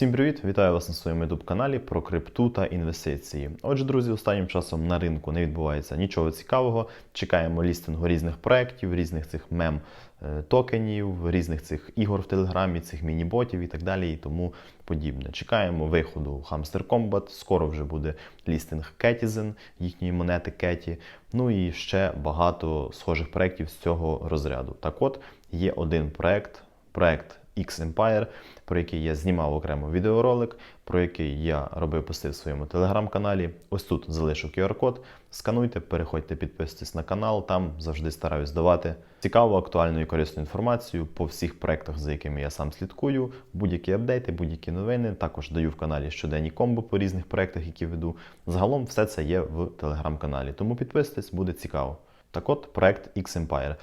Всім привіт! Вітаю вас на своєму youtube каналі про крипту та інвестиції. Отже, друзі, останнім часом на ринку не відбувається нічого цікавого. Чекаємо лістингу різних проєктів, різних цих мем е, токенів, різних цих ігор в Телеграмі, цих міні-ботів і так далі, і тому подібне. Чекаємо виходу Hamster Combat. Скоро вже буде лістинг Ketizen, їхньої монети Кеті. Ну і ще багато схожих проєктів з цього розряду. Так от є один проєкт, проєкт X Empire, про який я знімав окремо відеоролик, про який я робив пости в своєму телеграм-каналі. Ось тут залишу QR-код. Скануйте, переходьте, підписуйтесь на канал. Там завжди стараюсь давати цікаву, актуальну і корисну інформацію по всіх проектах, за якими я сам слідкую. Будь-які апдейти, будь-які новини. Також даю в каналі щоденні комбо по різних проектах, які веду. Загалом все це є в телеграм-каналі. Тому підписуйтесь, буде цікаво. Так от, проект X Empire.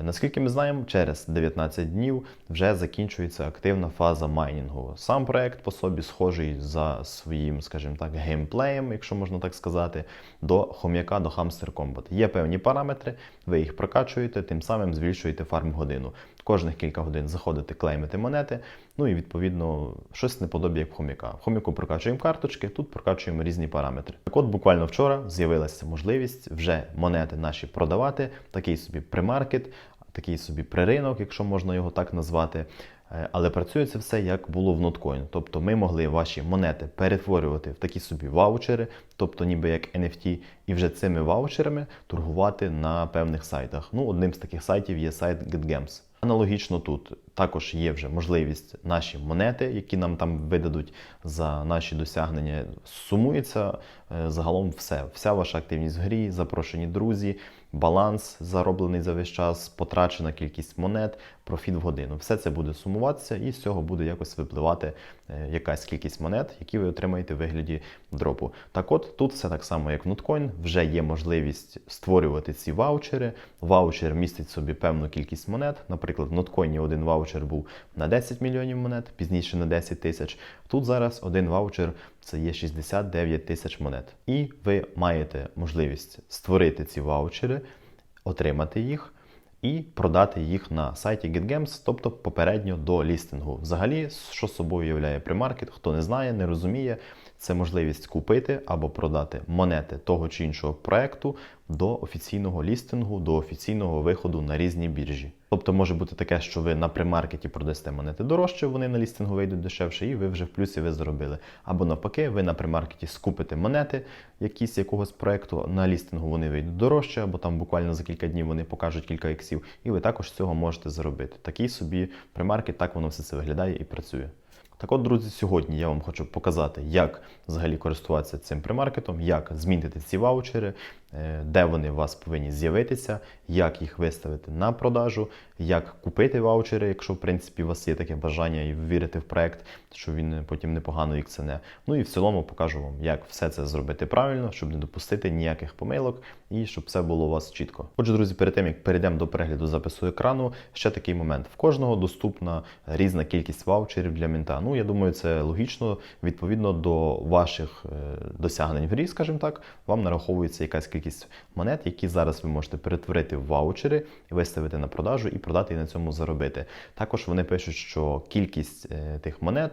Наскільки ми знаємо, через 19 днів вже закінчується активна фаза майнінгу. Сам проект по собі схожий за своїм, скажімо так, геймплеєм, якщо можна так сказати, до хом'яка, до Hamster Combat. Є певні параметри, ви їх прокачуєте, тим самим збільшуєте фарм годину. Кожних кілька годин заходите, клеймите монети. Ну і відповідно щось неподобі, як в хом'яка. В хом'яку прокачуємо карточки, тут прокачуємо різні параметри. Так от буквально вчора з'явилася можливість вже монети наші продавати, такий собі примаркет, такий собі приринок, якщо можна його так назвати. Е, Але працює це все як було в ноткоін. Тобто ми могли ваші монети перетворювати в такі собі ваучери, тобто ніби як NFT, і вже цими ваучерами торгувати на певних сайтах. Ну, одним з таких сайтів є сайт GetGames. Аналогічно тут також є вже можливість наші монети, які нам там видадуть за наші досягнення. Сумується е, загалом все. Вся ваша активність в грі, запрошені друзі, баланс зароблений за весь час, потрачена кількість монет, профіт в годину. Все це буде сумуватися, і з цього буде якось випливати е, якась кількість монет, які ви отримаєте в вигляді дропу. Так от тут все так само, як в Notcoin, вже є можливість створювати ці ваучери. Ваучер містить собі певну кількість монет. Наприклад, в Notcoin один ваучер був на 10 мільйонів монет, пізніше на 10 тисяч. Тут зараз один ваучер це є 69 тисяч монет. І ви маєте можливість створити ці ваучери, отримати їх. І продати їх на сайті GetGames, тобто попередньо до лістингу. Взагалі, що собою являє примаркет, хто не знає, не розуміє, це можливість купити або продати монети того чи іншого проекту до офіційного лістингу, до офіційного виходу на різні біржі. Тобто може бути таке, що ви на примаркеті продасте монети дорожче, вони на лістингу вийдуть дешевше, і ви вже в плюсі ви заробили. Або навпаки, ви на примаркеті скупите монети якісь якогось проекту, на лістингу вони вийдуть дорожче, або там буквально за кілька днів вони покажуть кілька іксів, і ви також з цього можете заробити. Такий собі примаркет, так воно все це виглядає і працює. Так от, друзі, сьогодні я вам хочу показати, як взагалі користуватися цим примаркетом, як змінити ці ваучери, де вони у вас повинні з'явитися, як їх виставити на продажу, як купити ваучери, якщо в принципі у вас є таке бажання і ви вірите в проект, що він потім непогано їх ціне. Ну і в цілому покажу вам, як все це зробити правильно, щоб не допустити ніяких помилок і щоб все було у вас чітко. Отже, друзі, перед тим як перейдемо до перегляду запису екрану, ще такий момент: в кожного доступна різна кількість ваучерів для мінта. Ну я думаю, це логічно. Відповідно до ваших е, досягнень в грі, скажімо так, вам нараховується якась кількість монет, які зараз ви можете перетворити в ваучери, виставити на продажу і продати і на цьому заробити. Також вони пишуть, що кількість е, тих монет.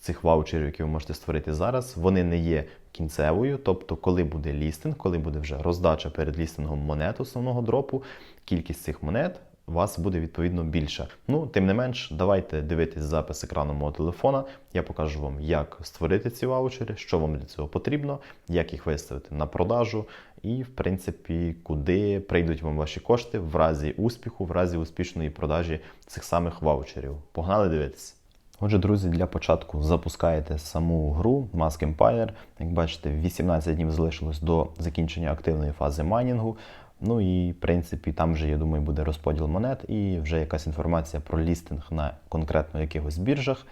Цих ваучерів, які ви можете створити зараз, вони не є кінцевою. Тобто, коли буде лістинг, коли буде вже роздача перед лістингом монет основного дропу, кількість цих монет вас буде відповідно більша. Ну, тим не менш, давайте дивитись запис екрану мого телефона. Я покажу вам, як створити ці ваучери, що вам для цього потрібно, як їх виставити на продажу, і, в принципі, куди прийдуть вам ваші кошти в разі успіху, в разі успішної продажі цих самих ваучерів. Погнали дивитися! Отже, друзі, для початку запускаєте саму гру Mask Empire. Як бачите, 18 днів залишилось до закінчення активної фази майнінгу. Ну і, в принципі, там вже, я думаю, буде розподіл монет і вже якась інформація про лістинг на конкретно якихось біржах.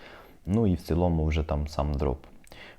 Ну і в цілому вже там сам дроп.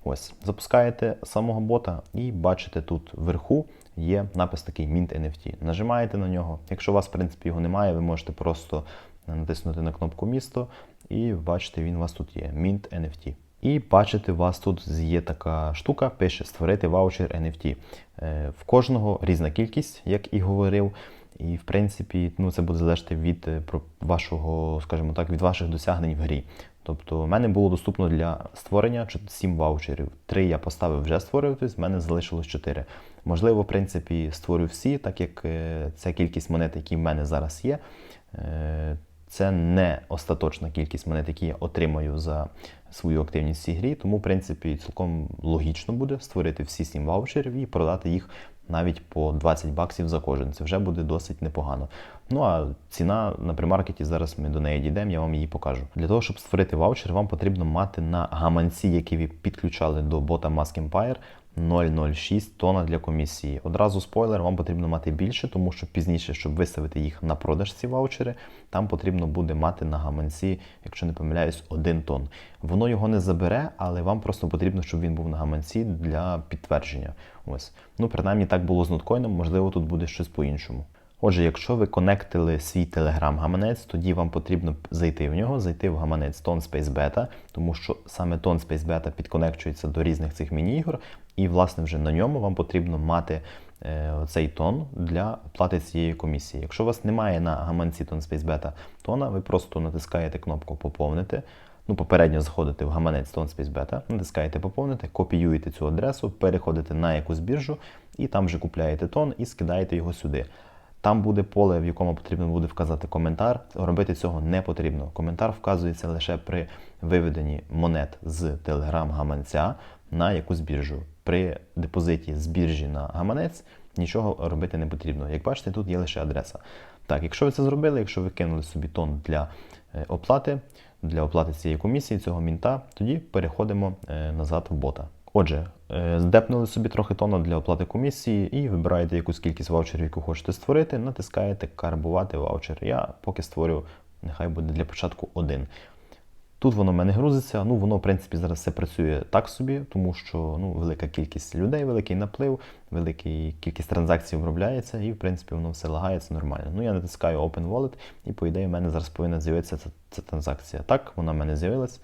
Ось, запускаєте самого бота і бачите тут вверху є напис такий Mint NFT. Нажимаєте на нього. Якщо у вас, в принципі, його немає, ви можете просто натиснути на кнопку місто, і бачите, він у вас тут є Mint NFT. І бачите, у вас тут є така штука, пише створити ваучер NFT. Е, В кожного різна кількість, як і говорив. І в принципі, ну це буде залежати від е, вашого, скажімо так, від ваших досягнень в грі. Тобто, в мене було доступно для створення 7 ваучерів. Три я поставив вже створюватись, в мене залишилось 4. Можливо, в принципі, створю всі, так як е, ця кількість монет, які в мене зараз є, це не остаточна кількість монет, які я отримаю за свою активність в цій грі. Тому, в принципі, цілком логічно буде створити всі 7 ваучерів і продати їх навіть по 20 баксів за кожен. Це вже буде досить непогано. Ну а ціна на примаркеті, зараз ми до неї дійдемо, я вам її покажу. Для того, щоб створити ваучер, вам потрібно мати на гаманці, які ви підключали до бота Mask Empire, 0,06 тона для комісії. Одразу спойлер, вам потрібно мати більше, тому що пізніше, щоб виставити їх на продаж ці ваучери, там потрібно буде мати на гаманці, якщо не помиляюсь, 1 тон. Воно його не забере, але вам просто потрібно, щоб він був на гаманці для підтвердження. Ось. Ну, принаймні так було з ноткоїном, можливо, тут буде щось по-іншому. Отже, якщо ви конектили свій телеграм-гаманець, тоді вам потрібно зайти в нього, зайти в гаманець Tone Space Beta, тому що саме Tone Space Beta підконекчується до різних цих міні-ігор, і, власне, вже на ньому вам потрібно мати е, цей тон для оплати цієї комісії. Якщо у вас немає на гаманці Tone Space Beta тона, ви просто натискаєте кнопку Поповнити. Ну, попередньо заходите в гаманець Tone Space Beta, натискаєте поповнити, копіюєте цю адресу, переходите на якусь біржу і там вже купляєте тон і скидаєте його сюди. Там буде поле, в якому потрібно буде вказати коментар. Робити цього не потрібно. Коментар вказується лише при виведенні монет з телеграм-гаманця на якусь біржу. При депозиті з біржі на гаманець нічого робити не потрібно. Як бачите, тут є лише адреса. Так, якщо ви це зробили, якщо ви кинули собі тон для е, оплати, для оплати цієї комісії, цього мінта, тоді переходимо е, назад в бота. Отже, е, здепнули собі трохи тона для оплати комісії і вибираєте якусь кількість ваучерів, яку хочете створити, натискаєте карбувати ваучер. Я поки створю, нехай буде для початку один. Тут воно в мене грузиться. Ну, воно, в принципі, зараз все працює так собі, тому що ну, велика кількість людей, великий наплив, велика кількість транзакцій обробляється, і, в принципі, воно все лагається нормально. Ну, я натискаю Open Wallet, і, по ідеї, в мене зараз повинна з'явитися ця, ця транзакція. Так, вона в мене з'явилась.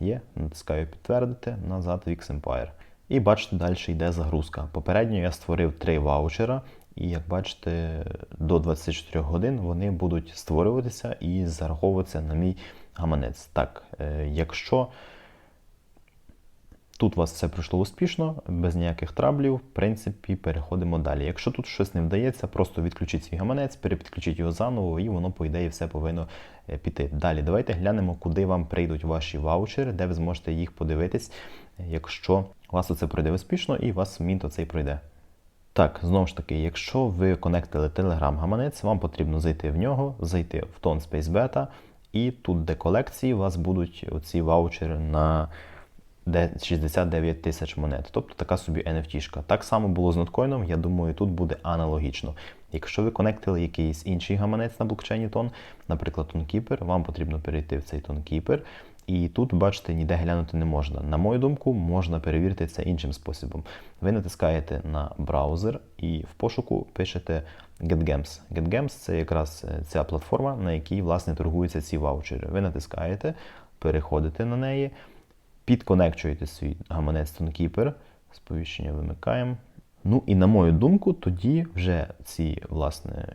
Є, натискаю підтвердити назад в X-Empire. І бачите, далі йде загрузка. Попередньо я створив три ваучера, і як бачите, до 24 годин вони будуть створюватися і зараховуватися на мій гаманець. Так, е, якщо тут у вас все пройшло успішно, без ніяких траблів, в принципі, переходимо далі. Якщо тут щось не вдається, просто відключіть свій гаманець, перепідключіть його заново, і воно, по ідеї, все повинно е, піти. Далі, давайте глянемо, куди вам прийдуть ваші ваучери, де ви зможете їх подивитись, якщо у вас це пройде успішно і у вас мінто цей пройде. Так, знову ж таки, якщо ви конектили Telegram гаманець, вам потрібно зайти в нього, зайти в Tone Space Beta, і тут, де колекції, у вас будуть оці ваучери на 69 тисяч монет. Тобто така собі NFT-шка. Так само було з ноткоїном, я думаю, тут буде аналогічно. Якщо ви конектили якийсь інший гаманець на блокчейні Тон, наприклад, TonKeeper, вам потрібно перейти в цей TonKeeper, і тут, бачите, ніде глянути не можна. На мою думку, можна перевірити це іншим способом. Ви натискаєте на браузер і в пошуку пишете GetGems. GetGems – це якраз е, ця платформа, на якій власне торгуються ці ваучери. Ви натискаєте, переходите на неї, підконекчуєте свій гаманець TonKeeper, сповіщення вимикаємо. Ну і на мою думку, тоді вже ці власне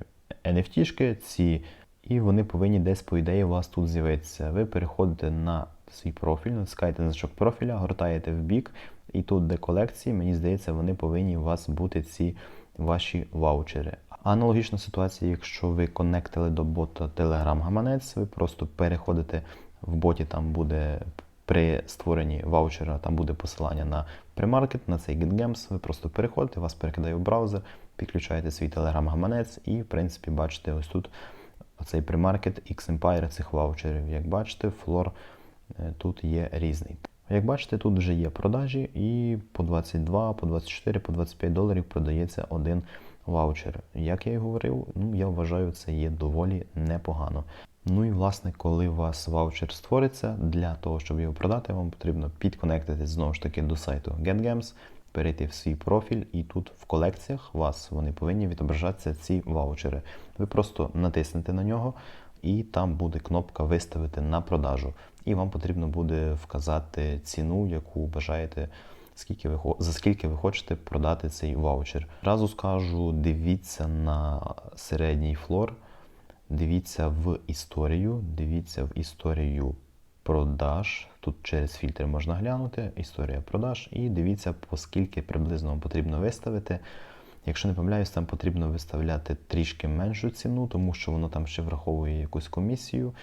NFT-шки, ці і вони повинні десь, по ідеї, у вас тут з'явитися. Ви переходите на свій профіль, натискаєте на значок профіля, гортаєте в бік, і тут, де колекції, мені здається, вони повинні у вас бути ці ваші ваучери. Аналогічна ситуація, якщо ви конектили до бота Telegram гаманець, ви просто переходите в боті, там буде при створенні ваучера, там буде посилання на примаркет, на цей GetGems, ви просто переходите, вас перекидає в браузер, підключаєте свій Telegram гаманець і, в принципі, бачите ось тут оцей примаркет X-Empire цих ваучерів. Як бачите, флор е, тут є різний. Як бачите, тут вже є продажі, і по 22, по 24, по 25 доларів продається один ваучер. Як я і говорив, ну я вважаю, це є доволі непогано. Ну і власне, коли у вас ваучер створиться, для того, щоб його продати, вам потрібно підконектитись знову ж таки до сайту GetGems, перейти в свій профіль, і тут в колекціях у вас вони повинні відображатися ці ваучери. Ви просто натиснете на нього, і там буде кнопка Виставити на продажу. І вам потрібно буде вказати ціну, яку бажаєте скільки ви за скільки ви хочете продати цей ваучер. Разу скажу, дивіться на середній флор, дивіться в історію, дивіться в історію продаж. Тут через фільтр можна глянути, історія продаж, і дивіться, по скільки приблизно вам потрібно виставити. Якщо не помиляюсь, там потрібно виставляти трішки меншу ціну, тому що воно там ще враховує якусь комісію.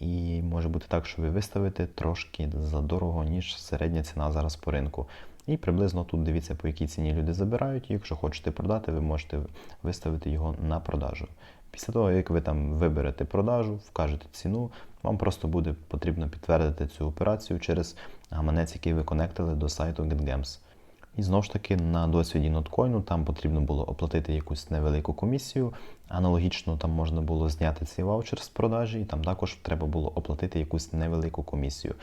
І може бути так, що ви виставите трошки задорого, ніж середня ціна зараз по ринку. І приблизно тут дивіться, по якій ціні люди забирають. Якщо хочете продати, ви можете виставити його на продажу. Після того, як ви там виберете продажу, вкажете ціну, вам просто буде потрібно підтвердити цю операцію через гаманець, який ви конектили до сайту GetGems. І знову ж таки на досвіді ноткоїну там потрібно було оплатити якусь невелику комісію. Аналогічно там можна було зняти цей ваучер з продажі, і там також треба було оплатити якусь невелику комісію.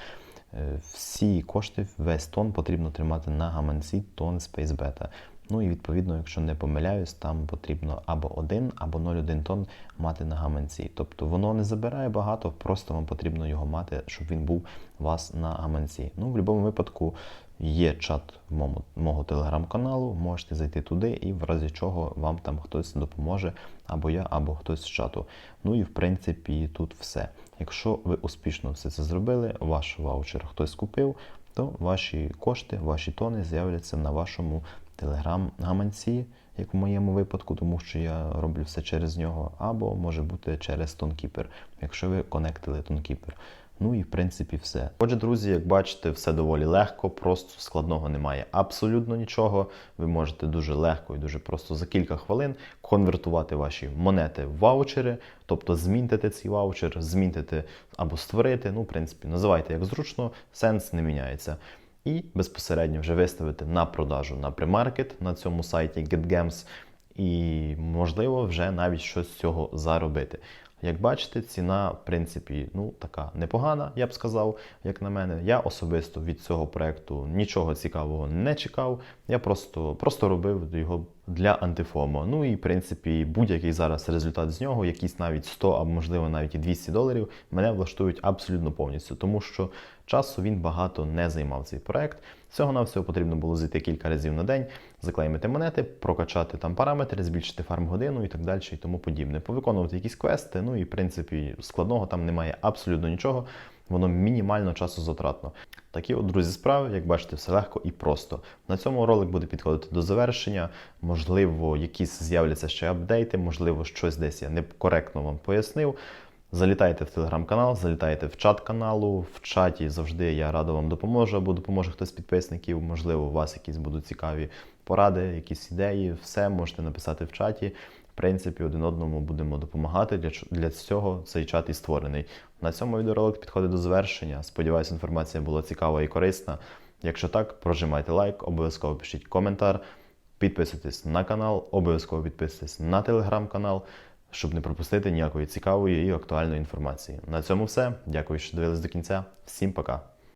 Е, Всі кошти, весь тон потрібно тримати на гаманці тон SpaceBeta. Ну і відповідно, якщо не помиляюсь, там потрібно або 1, або 0,1 тон мати на гаманці. Тобто воно не забирає багато, просто вам потрібно його мати, щоб він був у вас на гаманці. Ну, в будь-якому випадку є чат мого, мого телеграм-каналу, можете зайти туди, і в разі чого вам там хтось допоможе, або я, або хтось з чату. Ну і в принципі тут все. Якщо ви успішно все це зробили, ваш ваучер хтось купив, то ваші кошти, ваші тони з'являться на вашому телеграм-гаманці, як в моєму випадку, тому що я роблю все через нього, або може бути через Тонкіпер, якщо ви конектили Тонкіпер. Ну і в принципі все. Отже, друзі, як бачите, все доволі легко, просто складного немає абсолютно нічого. Ви можете дуже легко і дуже просто за кілька хвилин конвертувати ваші монети в ваучери, тобто змінити цей ваучер, змінити або створити. Ну, в принципі, називайте як зручно, сенс не міняється. І безпосередньо вже виставити на продажу на премаркет на цьому сайті GetGems, і можливо вже навіть щось з цього заробити. Як бачите, ціна, в принципі, ну така непогана, я б сказав, як на мене. Я особисто від цього проекту нічого цікавого не чекав. Я просто, просто робив його для антифомо. Ну і в принципі, будь-який зараз результат з нього, якісь навіть 100 або можливо навіть і 200 доларів, мене влаштують абсолютно повністю, тому що часу він багато не займав цей проект. Всього на всього потрібно було зайти кілька разів на день, заклеймити монети, прокачати там параметри, збільшити фарм годину і так далі, і тому подібне. Повиконувати якісь квести. Ну і в принципі складного там немає абсолютно нічого. Воно мінімально часу затратно. Такі от, друзі, справи, як бачите, все легко і просто. На цьому ролик буде підходити до завершення. Можливо, якісь з'являться ще апдейти, можливо, щось десь я некоректно вам пояснив. Залітайте в телеграм-канал, залітайте в чат каналу. В чаті завжди я радо вам допоможу, або допоможе хтось з підписників. Можливо, у вас якісь будуть цікаві поради, якісь ідеї. Все можете написати в чаті. В принципі, один одному будемо допомагати. Для, цього цей чат і створений. На цьому відеоролик підходить до завершення. Сподіваюсь, інформація була цікава і корисна. Якщо так, прожимайте лайк, обов'язково пишіть коментар, підписуйтесь на канал, обов'язково підписуйтесь на телеграм-канал, щоб не пропустити ніякої цікавої і актуальної інформації. На цьому все. Дякую, що дивились до кінця. Всім пока.